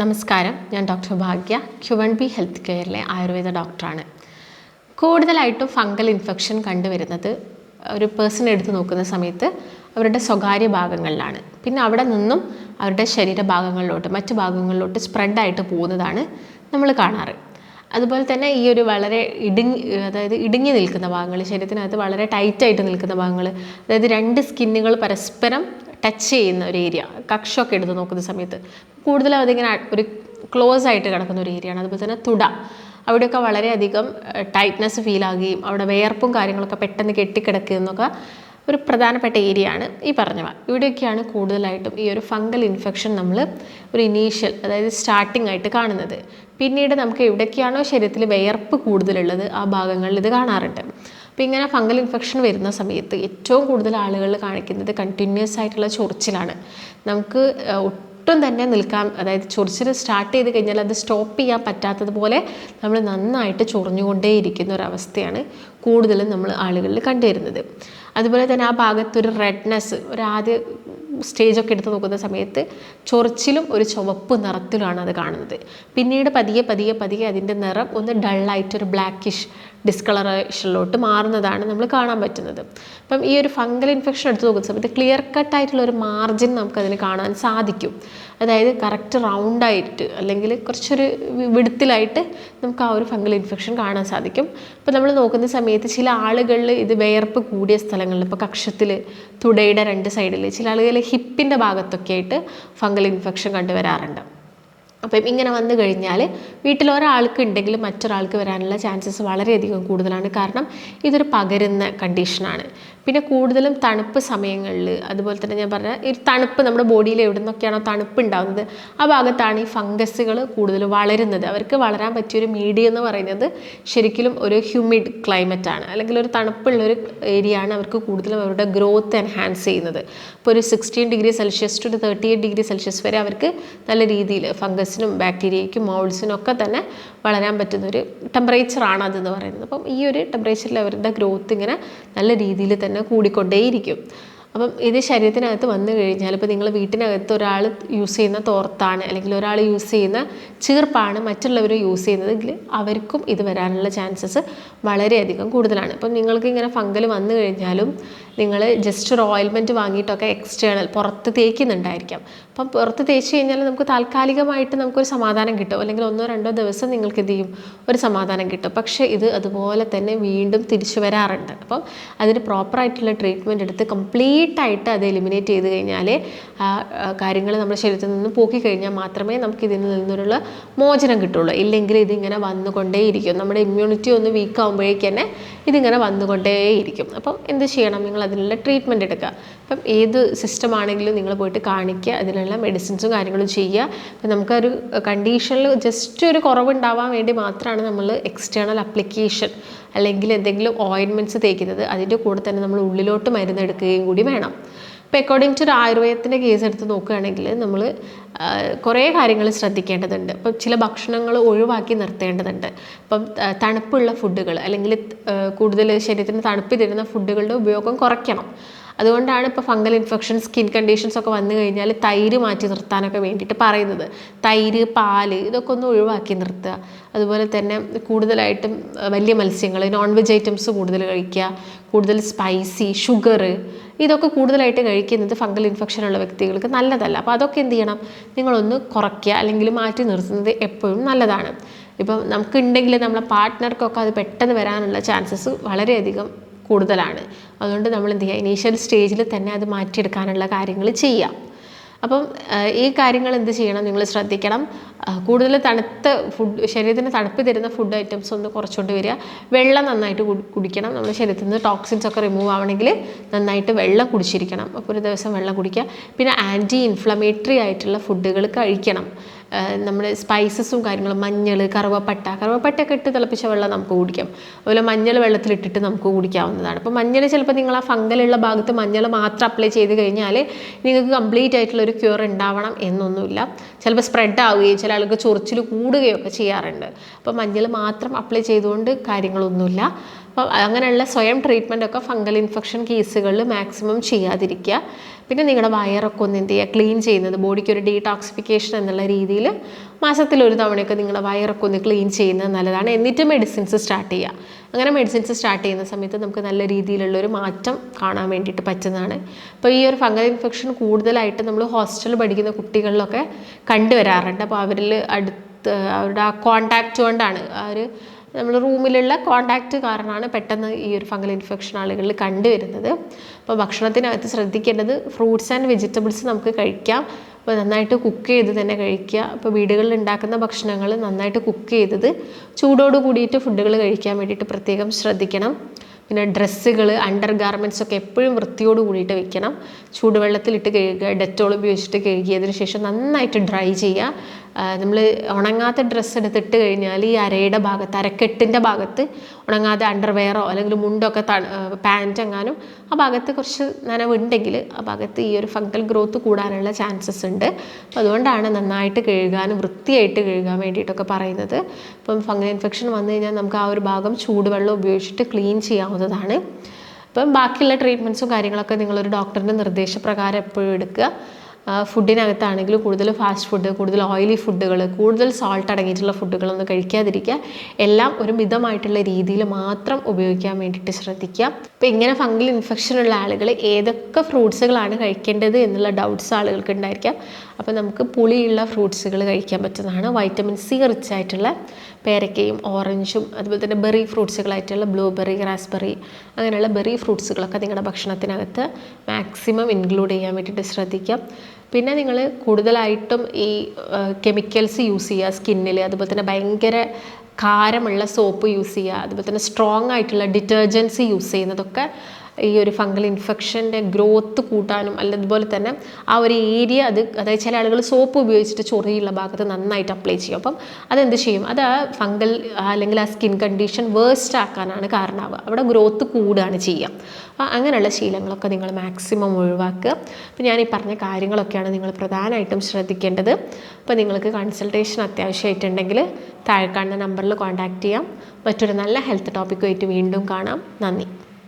നമസ്കാരം. ഞാൻ doctor Bhagya Q one B health കെയറിലെ Ayurveda ഡോക്ടറാണ്. കൂടുതലായിട്ടും ഫംഗൽ ഇൻഫെക്ഷൻ കണ്ടുവരുന്നത് ഒരു പേഴ്സൺ എടുത്തു നോക്കുന്ന സമയത്ത് അവരുടെ സ്വകാര്യ ഭാഗങ്ങളിലാണ്. പിന്നെ അവിടെ നിന്നും അവരുടെ ശരീരഭാഗങ്ങളിലോട്ട് മറ്റു ഭാഗങ്ങളിലോട്ട് സ്പ്രെഡായിട്ട് പോകുന്നതാണ് നമ്മൾ കാണാറ്. അതുപോലെ തന്നെ ഈ ഒരു വളരെ ഇടുങ്ങി അതായത് ഇടുങ്ങി നിൽക്കുന്ന ഭാഗങ്ങൾ ശരീരത്തിനകത്ത് വളരെ ടൈറ്റായിട്ട് നിൽക്കുന്ന ഭാഗങ്ങൾ അതായത് രണ്ട് സ്കിന്നുകൾ പരസ്പരം ടച്ച് ചെയ്യുന്ന ഒരു ഏരിയ കക്ഷമൊക്കെ എടുത്ത് നോക്കുന്ന സമയത്ത് കൂടുതലും അതിങ്ങനെ ഒരു ക്ലോസ് ആയിട്ട് കിടക്കുന്ന ഒരു ഏരിയയാണ് അതുപോലെ തന്നെ തുട. അവിടെയൊക്കെ വളരെയധികം ടൈറ്റ്നെസ് ഫീൽ ആകുകയും അവിടെ വേർപ്പും കാര്യങ്ങളൊക്കെ പെട്ടെന്ന് കെട്ടിക്കിടക്കുന്നൊക്കെ ഒരു പ്രധാനപ്പെട്ട ഏരിയ ആണ് ഈ പറഞ്ഞവ. ഇവിടെയൊക്കെയാണ് കൂടുതലായിട്ടും ഈ ഒരു ഫംഗൽ ഇൻഫെക്ഷൻ നമ്മൾ ഒരു ഇനീഷ്യൽ അതായത് സ്റ്റാർട്ടിംഗ് ആയിട്ട് കാണുന്നത്. പിന്നീട് നമുക്ക് എവിടെയൊക്കെയാണോ ശരീരത്തിൽ വിയർപ്പ് കൂടുതലുള്ളത് ആ ഭാഗങ്ങളിൽ ഇത് കാണാറുണ്ട്. അപ്പോൾ ഇങ്ങനെ ഫംഗൽ ഇൻഫെക്ഷൻ വരുന്ന സമയത്ത് ഏറ്റവും കൂടുതൽ ആളുകൾ കാണിക്കുന്നത് കണ്ടിന്യൂസ് ആയിട്ടുള്ള ചൊറിച്ചിലാണ്. നമുക്ക് ഒട്ടും തന്നെ നിൽക്കാൻ അതായത് ചൊറിച്ചിൽ സ്റ്റാർട്ട് ചെയ്ത് കഴിഞ്ഞാൽ അത് സ്റ്റോപ്പ് ചെയ്യാൻ പറ്റാത്തതുപോലെ നമ്മൾ നന്നായിട്ട് ചൊറിഞ്ഞുകൊണ്ടേയിരിക്കുന്ന ഒരവസ്ഥയാണ് കൂടുതലും നമ്മൾ ആളുകളിൽ കണ്ടുവരുന്നത്. അതുപോലെ തന്നെ ആ ഭാഗത്തൊരു റെഡ്നെസ് ഒരു ആദ്യ സ്റ്റേജൊക്കെ എടുത്ത് നോക്കുന്ന സമയത്ത് ചൊറിച്ചിലും ഒരു ചുവപ്പ് നിറത്തിലാണ് അത് കാണുന്നത്. പിന്നീട് പതിയെ പതിയെ പതിയെ അതിന്റെ നിറം ഒന്ന് ഡള്ളായിട്ടൊരു ബ്ലാക്കിഷ് ഡിസ്കളറേഷനിലോട്ട് മാറുന്നതാണ് നമ്മൾ കാണാൻ പറ്റുന്നത്. അപ്പം ഈ ഒരു ഫംഗൽ ഇൻഫെക്ഷൻ എടുത്ത് നോക്കുന്ന സമയത്ത് ക്ലിയർ കട്ടായിട്ടുള്ള ഒരു മാർജിൻ നമുക്കതിന് കാണാൻ സാധിക്കും. അതായത് കറക്റ്റ് റൗണ്ടായിട്ട് അല്ലെങ്കിൽ കുറച്ചൊരു വിടുത്തിലായിട്ട് നമുക്ക് ആ ഒരു ഫംഗൽ ഇൻഫെക്ഷൻ കാണാൻ സാധിക്കും. അപ്പോൾ നമ്മൾ നോക്കുന്ന സമയത്ത് ചില ആളുകളിൽ ഇത് വേർപ്പ് കൂടിയ സ്ഥലങ്ങളിൽ ഇപ്പോൾ കക്ഷത്തിൽ തുടയുടെ രണ്ട് സൈഡിൽ ചില ആളുകൾ ഹിപ്പിന്റെ ഭാഗത്തൊക്കെ ആയിട്ട് ഫംഗൽ ഇൻഫെക്ഷൻ കണ്ടുവരാറുണ്ട്. അപ്പം ഇങ്ങനെ വന്നു കഴിഞ്ഞാൽ വീട്ടിൽ ഒരാൾക്ക് ഉണ്ടെങ്കിൽ മറ്റൊരാൾക്ക് വരാനുള്ള ചാൻസസ് വളരെയധികം കൂടുതലാണ്. കാരണം ഇതൊരു പകരുന്ന കണ്ടീഷനാണ് പിന്നെ കൂടുതലും തണുപ്പ് സമയങ്ങളിൽ അതുപോലെ തന്നെ ഞാൻ പറഞ്ഞ ഈ തണുപ്പ് നമ്മുടെ ബോഡിയിൽ എവിടെ നിന്നൊക്കെയാണോ തണുപ്പ് ഉണ്ടാകുന്നത് ആ ഭാഗത്താണ് ഈ ഫംഗസുകൾ കൂടുതൽ വളരുന്നത്. അവർക്ക് വളരാൻ പറ്റിയൊരു മീഡിയം എന്ന് പറയുന്നത് ശരിക്കും ഒരു ഹ്യൂമിഡ് ക്ലൈമറ്റ് ആണ്. അല്ലെങ്കിൽ ഒരു തണുപ്പുള്ള ഒരു ഏരിയ ആണ് അവർക്ക് കൂടുതലും അവരുടെ ഗ്രോത്ത് എൻഹാൻസ് ചെയ്യുന്നത്. ഇപ്പോൾ ഒരു sixteen degree Celsius to thirty eight degree Celsius വരെ അവർക്ക് നല്ല രീതിയിൽ ഫംഗസിനും ബാക്ടീരിയയ്ക്കും മൗൾസിനും ഒക്കെ തന്നെ വളരാൻ പറ്റുന്ന ഒരു ടെമ്പറേച്ചറാണ് അതെന്ന് പറയുന്നത്. അപ്പം ഈ ഒരു ടെമ്പറേച്ചറിൽ അവരുടെ ഗ്രോത്ത് ഇങ്ങനെ നല്ല രീതിയിൽ തന്നെ കൂടിക്കൊണ്ടേയിരിക്കും. അപ്പം ഇത് ശരീരത്തിനകത്ത് വന്നു കഴിഞ്ഞാൽ ഇപ്പോൾ നിങ്ങൾ വീട്ടിനകത്ത് ഒരാൾ യൂസ് ചെയ്യുന്ന തോർത്താണ് അല്ലെങ്കിൽ ഒരാൾ യൂസ് ചെയ്യുന്ന ചീർപ്പാണ് മറ്റുള്ളവർ യൂസ് ചെയ്യുന്നതെങ്കിൽ അവർക്കും ഇത് വരാനുള്ള ചാൻസസ് വളരെയധികം കൂടുതലാണ്. ഇപ്പം നിങ്ങൾക്ക് ഇങ്ങനെ ഫംഗൽ വന്നു കഴിഞ്ഞാലും നിങ്ങൾ ജസ്റ്റ് ഒരു ഓയിൽമെന്റ് വാങ്ങിയിട്ടൊക്കെ എക്സ്റ്റേണൽ പുറത്ത് തേക്കുന്നുണ്ടായിരിക്കാം. അപ്പം പുറത്ത് തേച്ച് കഴിഞ്ഞാൽ നമുക്ക് താൽക്കാലികമായിട്ട് നമുക്കൊരു സമാധാനം കിട്ടും. അല്ലെങ്കിൽ ഒന്നോ രണ്ടോ ദിവസം നിങ്ങൾക്ക് എന്ത് ചെയ്യും? ഒരു സമാധാനം കിട്ടും. പക്ഷേ ഇത് അതുപോലെ തന്നെ വീണ്ടും തിരിച്ചു വരാറുണ്ട്. അപ്പം അതിന് പ്രോപ്പറായിട്ടുള്ള ട്രീറ്റ്മെന്റ് എടുത്ത് കംപ്ലീറ്റ് ആയിട്ട് അത് എലിമിനേറ്റ് ചെയ്ത് കഴിഞ്ഞാൽ ആ കാര്യങ്ങൾ നമ്മുടെ ശരീരത്തിൽ നിന്ന് പോക്കി കഴിഞ്ഞാൽ മാത്രമേ നമുക്ക് ഇതിൽ നിന്നുള്ള മോചനം കിട്ടുള്ളൂ. ഇല്ലെങ്കിൽ ഇതിങ്ങനെ വന്നുകൊണ്ടേയിരിക്കും. നമ്മുടെ ഇമ്മ്യൂണിറ്റി ഒന്ന് വീക്ക് തന്നെ ഇതിങ്ങനെ വന്നുകൊണ്ടേയിരിക്കും. അപ്പം എന്ത് ചെയ്യണം? നിങ്ങൾ അതിനുള്ള ട്രീറ്റ്മെന്റ് എടുക്കുക. അപ്പം ഏത് സിസ്റ്റം ആണെങ്കിലും നിങ്ങൾ പോയിട്ട് കാണിക്കുക. അതിനുള്ള മെഡിസിൻസും കാര്യങ്ങളും ചെയ്യുക. അപ്പം നമുക്കൊരു കണ്ടീഷനിൽ ജസ്റ്റ് ഒരു കുറവുണ്ടാവാൻ വേണ്ടി മാത്രമാണ് നമ്മൾ എക്സ്റ്റേണൽ അപ്ലിക്കേഷൻ അല്ലെങ്കിൽ എന്തെങ്കിലും ഓയിൻമെന്റ്സ് തേക്കുന്നത്. അതിന്റെ കൂടെ തന്നെ നമ്മൾ ഉള്ളിലോട്ട് മരുന്ന് എടുക്കുകയും കൂടി വേണം. ഇപ്പോൾ അക്കോർഡിംഗ് ടു ഒരു ആയുർവേദത്തിന്റെ കേസ് എടുത്ത് നോക്കുകയാണെങ്കിൽ നമ്മൾ കുറേ കാര്യങ്ങൾ ശ്രദ്ധിക്കേണ്ടതുണ്ട്. ഇപ്പം ചില ഭക്ഷണങ്ങൾ ഒഴിവാക്കി നിർത്തേണ്ടതുണ്ട്. ഇപ്പം തണുപ്പുള്ള ഫുഡുകൾ അല്ലെങ്കിൽ കൂടുതൽ ശരീരത്തിന് തണുപ്പ് തരുന്ന ഫുഡുകളുടെ ഉപയോഗം കുറയ്ക്കണം. അതുകൊണ്ടാണ് ഇപ്പോൾ ഫംഗൽ ഇൻഫെക്ഷൻ സ്കിൻ കണ്ടീഷൻസ് ഒക്കെ വന്നു കഴിഞ്ഞാൽ തൈര് മാറ്റി നിർത്താനൊക്കെ വേണ്ടിയിട്ട് പറയുന്നത്. തൈര് പാൽ ഇതൊക്കെ ഒന്ന് ഒഴിവാക്കി നിർത്തുക. അതുപോലെ തന്നെ കൂടുതലായിട്ടും വലിയ മത്സ്യങ്ങൾ നോൺ വെജ് ഐറ്റംസ് കൂടുതൽ കഴിക്കുക. കൂടുതൽ സ്പൈസി ഷുഗർ ഇതൊക്കെ കൂടുതലായിട്ട് കഴിക്കുന്നത് ഫംഗൽ ഇൻഫെക്ഷൻ ഉള്ള വ്യക്തികൾക്ക് നല്ലതല്ല. അപ്പോൾ അതൊക്കെ എന്ത് ചെയ്യണം? നിങ്ങളൊന്ന് കുറയ്ക്കുക അല്ലെങ്കിൽ മാറ്റി നിർത്തുന്നത് എപ്പോഴും നല്ലതാണ്. ഇപ്പം നമുക്കുണ്ടെങ്കിൽ നമ്മളെ പാർട്ട്ണർക്കൊക്കെ അത് പെട്ടെന്ന് വരാനുള്ള ചാൻസസ് വളരെയധികം കൂടുതലാണ്. അതുകൊണ്ട് നമ്മൾ എന്ത് ചെയ്യുക ഇനീഷ്യൽ സ്റ്റേജിൽ തന്നെ അത് മാറ്റിയെടുക്കാനുള്ള കാര്യങ്ങൾ ചെയ്യാം അപ്പം ഈ കാര്യങ്ങൾ എന്ത് ചെയ്യണം? നിങ്ങൾ ശ്രദ്ധിക്കണം. കൂടുതൽ തണുത്ത ഫുഡ് ശരീരത്തിന് തണുപ്പ് തരുന്ന ഫുഡ് ഐറ്റംസ് ഒന്ന് കുറച്ചുകൊണ്ട് വരിക. വെള്ളം നന്നായിട്ട് കുടിക്കണം. നമ്മുടെ ശരീരത്തിൽ നിന്ന് ടോക്സിൻസ് ഒക്കെ റിമൂവ് ആവണമെങ്കിൽ നന്നായിട്ട് വെള്ളം കുടിച്ചിരിക്കണം. അപ്പോൾ ഒരു ദിവസം വെള്ളം കുടിക്കുക. പിന്നെ ആന്റി ഇൻഫ്ലമേറ്ററി ആയിട്ടുള്ള ഫുഡുകൾ കഴിക്കണം. നമ്മുടെ സ്പൈസസും കാര്യങ്ങളും മഞ്ഞൾ കറുവപ്പട്ട കറുവപ്പട്ടയൊക്കെ ഇട്ട് തിളപ്പിച്ച വെള്ളം നമുക്ക് കുടിക്കാം. അതുപോലെ മഞ്ഞൾ വെള്ളത്തിലിട്ടിട്ട് നമുക്ക് കുടിക്കാവുന്നതാണ്. അപ്പോൾ മഞ്ഞൾ ചിലപ്പോൾ നിങ്ങൾ ആ ഫംഗലുള്ള ഭാഗത്ത് മഞ്ഞൾ മാത്രം അപ്ലൈ ചെയ്ത് കഴിഞ്ഞാൽ നിങ്ങൾക്ക് കംപ്ലീറ്റ് ആയിട്ടുള്ള ഒരു ക്യൂർ ഉണ്ടാവണം എന്നൊന്നുമില്ല. ചിലപ്പോൾ സ്പ്രെഡ് ആവുകയും ചില ആൾക്ക് ചൊറിച്ചിൽ കൂടുകയൊക്കെ ചെയ്യാറുണ്ട്. അപ്പോൾ മഞ്ഞൾ മാത്രം അപ്ലൈ ചെയ്തുകൊണ്ട് കാര്യങ്ങളൊന്നുമില്ല. അപ്പോൾ അങ്ങനെയുള്ള സ്വയം ട്രീറ്റ്മെന്റ് ഒക്കെ ഫംഗൽ ഇൻഫെക്ഷൻ കേസുകളിൽ മാക്സിമം ചെയ്യാതിരിക്കുക. പിന്നെ നിങ്ങളുടെ വയറൊക്കെ ഒന്ന് എന്ത് ചെയ്യുക? ക്ലീൻ ചെയ്യുന്നത്. ബോഡിക്ക് ഒരു ഡീടോക്സിഫിക്കേഷൻ എന്നുള്ള രീതിയിൽ മാസത്തിൽ ഒരു തവണയൊക്കെ നിങ്ങളുടെ വയറൊക്കെ ഒന്ന് ക്ലീൻ ചെയ്യുന്നത് നല്ലതാണ്. എന്നിട്ട് മെഡിസിൻസ് സ്റ്റാർട്ട് ചെയ്യുക. അങ്ങനെ മെഡിസിൻസ് സ്റ്റാർട്ട് ചെയ്യുന്ന സമയത്ത് നമുക്ക് നല്ല രീതിയിലുള്ള ഒരു മാറ്റം കാണാൻ വേണ്ടിയിട്ട് പറ്റുന്നതാണ്. അപ്പോൾ ഈ ഒരു ഫംഗൽ ഇൻഫെക്ഷൻ കൂടുതലായിട്ട് നമ്മൾ ഹോസ്റ്റലിൽ പഠിക്കുന്ന കുട്ടികളിലൊക്കെ കണ്ടുവരാറുണ്ട്. അപ്പോൾ അവരിൽ അടുത്ത് അവരുടെ ആ കോണ്ടാക്റ്റ് കൊണ്ടാണ് ആ ഒരു നമ്മൾ റൂമിലുള്ള കോണ്ടാക്റ്റ് കാരണമാണ് പെട്ടെന്ന് ഈ ഒരു ഫംഗൽ ഇൻഫെക്ഷൻ ആളുകളിൽ കണ്ടുവരുന്നത്. അപ്പോൾ ഭക്ഷണത്തിനകത്ത് ശ്രദ്ധിക്കേണ്ടത് ഫ്രൂട്ട്സ് ആൻഡ് വെജിറ്റബിൾസ് നമുക്ക് കഴിക്കാം. അപ്പോൾ നന്നായിട്ട് കുക്ക് ചെയ്ത് തന്നെ കഴിക്കുക. അപ്പോൾ വീടുകളിൽ ഉണ്ടാക്കുന്ന ഭക്ഷണങ്ങൾ നന്നായിട്ട് കുക്ക് ചെയ്തത് ചൂടോട് കൂടിയിട്ട് ഫുഡുകൾ കഴിക്കാൻ വേണ്ടിയിട്ട് പ്രത്യേകം ശ്രദ്ധിക്കണം. പിന്നെ ഡ്രസ്സുകൾ അണ്ടർ ഗാർമെന്റ്സ് ഒക്കെ എപ്പോഴും വൃത്തിയോട് കൂടിയിട്ട് വെക്കണം. ചൂടുവെള്ളത്തിലിട്ട് കഴുകുക ഡെറ്റോൾ ഉപയോഗിച്ചിട്ട് കഴുകിയതിന് ശേഷം നന്നായിട്ട് ഡ്രൈ ചെയ്യുക. നമ്മൾ ഉണങ്ങാത്ത ഡ്രസ്സ് എടുത്തിട്ട് കഴിഞ്ഞാൽ ഈ അരയുടെ ഭാഗത്ത് അരക്കെട്ടിന്റെ ഭാഗത്ത് ഉണങ്ങാതെ അണ്ടർവെയറോ അല്ലെങ്കിൽ മുണ്ടൊക്കെ ത പാന്റ് എങ്ങാനും ആ ഭാഗത്ത് കുറച്ച് നനവുണ്ടെങ്കിൽ ആ ഭാഗത്ത് ഈ ഒരു ഫംഗൽ ഗ്രോത്ത് കൂടാനുള്ള ചാൻസസ് ഉണ്ട്. അപ്പോൾ അതുകൊണ്ടാണ് നന്നായിട്ട് കഴുകാനും വൃത്തിയായിട്ട് കഴുകാൻ വേണ്ടിയിട്ടൊക്കെ പറയുന്നത്. ഇപ്പം ഫംഗൽ ഇൻഫെക്ഷൻ വന്നു കഴിഞ്ഞാൽ നമുക്ക് ആ ഒരു ഭാഗം ചൂടുവെള്ളം ഉപയോഗിച്ചിട്ട് ക്ലീൻ ചെയ്യാവുന്നതാണ്. അപ്പം ബാക്കിയുള്ള ട്രീറ്റ്മെന്റ്സും കാര്യങ്ങളൊക്കെ നിങ്ങളൊരു ഡോക്ടറിന്റെ നിർദ്ദേശപ്രകാരം എപ്പോഴും എടുക്കുക. ഫുഡിനകത്താണെങ്കിലും കൂടുതൽ ഫാസ്റ്റ് ഫുഡ് കൂടുതൽ ഓയിലി ഫുഡുകൾ കൂടുതൽ സോൾട്ട് അടങ്ങിയിട്ടുള്ള ഫുഡുകളൊന്നും കഴിക്കാതിരിക്കുക. എല്ലാം ഒരു മിതമായിട്ടുള്ള രീതിയിൽ മാത്രം ഉപയോഗിക്കാൻ വേണ്ടിയിട്ട് ശ്രദ്ധിക്കുക. അപ്പോൾ ഇങ്ങനെ ഫംഗൽ ഇൻഫെക്ഷൻ ഉള്ള ആളുകൾ ഏതൊക്കെ ഫ്രൂട്ട്സുകളാണ് കഴിക്കേണ്ടത് എന്നുള്ള ഡൗട്ട്സ് ആളുകൾക്ക് ഉണ്ടായിരിക്കാം. അപ്പോൾ നമുക്ക് പുളിയുള്ള ഫ്രൂട്ട്സുകൾ കഴിക്കാൻ പറ്റുന്നതാണ്. വൈറ്റമിൻ സി റിച്ച് ആയിട്ടുള്ള പേരക്കയും ഓറഞ്ചും അതുപോലെ തന്നെ ബെറി ഫ്രൂട്ട്സുകളായിട്ടുള്ള ബ്ലൂബെറി റാസ്ബെറി അങ്ങനെയുള്ള ബെറി ഫ്രൂട്ട്സുകളൊക്കെ നിങ്ങളുടെ ഭക്ഷണത്തിനകത്ത് മാക്സിമം ഇൻക്ലൂഡ് ചെയ്യാൻ വേണ്ടിയിട്ട് ശ്രദ്ധിക്കാം പിന്നെ നിങ്ങൾ കൂടുതലായിട്ടും ഈ കെമിക്കൽസ് യൂസ് ചെയ്യുക സ്കിന്നിൽ അതുപോലെ തന്നെ ഭയങ്കര കാരമുള്ള സോപ്പ് യൂസ് ചെയ്യുക അതുപോലെ തന്നെ സ്ട്രോങ് ആയിട്ടുള്ള ഡിറ്റർജൻസ് യൂസ് ചെയ്യുന്നതൊക്കെ ഈ ഒരു ഫംഗൽ ഇൻഫെക്ഷന്റെ ഗ്രോത്ത് കൂട്ടാനും അതുപോലെ തന്നെ ആ ഒരു ഏരിയ അത് അതായത് ചില ആളുകൾ സോപ്പ് ഉപയോഗിച്ചിട്ട് ചൊറിയുള്ള ഭാഗത്ത് നന്നായിട്ട് അപ്ലൈ ചെയ്യും. അപ്പം അതെന്ത് ചെയ്യും? അത് ആ ഫംഗൽ അല്ലെങ്കിൽ ആ സ്കിൻ കണ്ടീഷൻ വേസ്റ്റ് ആക്കാനാണ് കാരണമാവുക അവിടെ ഗ്രോത്ത് കൂടുകയാണ് ചെയ്യുക. അപ്പോൾ അങ്ങനെയുള്ള ശീലങ്ങളൊക്കെ നിങ്ങൾ മാക്സിമം ഒഴിവാക്കുക. അപ്പോൾ ഞാൻ ഈ പറഞ്ഞ കാര്യങ്ങളൊക്കെയാണ് നിങ്ങൾ പ്രധാനമായിട്ടും ശ്രദ്ധിക്കേണ്ടത്. അപ്പോൾ നിങ്ങൾക്ക് കൺസൾട്ടേഷൻ അത്യാവശ്യമായിട്ടുണ്ടെങ്കിൽ താഴെ കാണുന്ന നമ്പറിൽ കോൺടാക്റ്റ് ചെയ്യാം. മറ്റൊരു നല്ല ഹെൽത്ത് ടോപ്പിക്കുമായിട്ട് വീണ്ടും കാണാം. നന്ദി.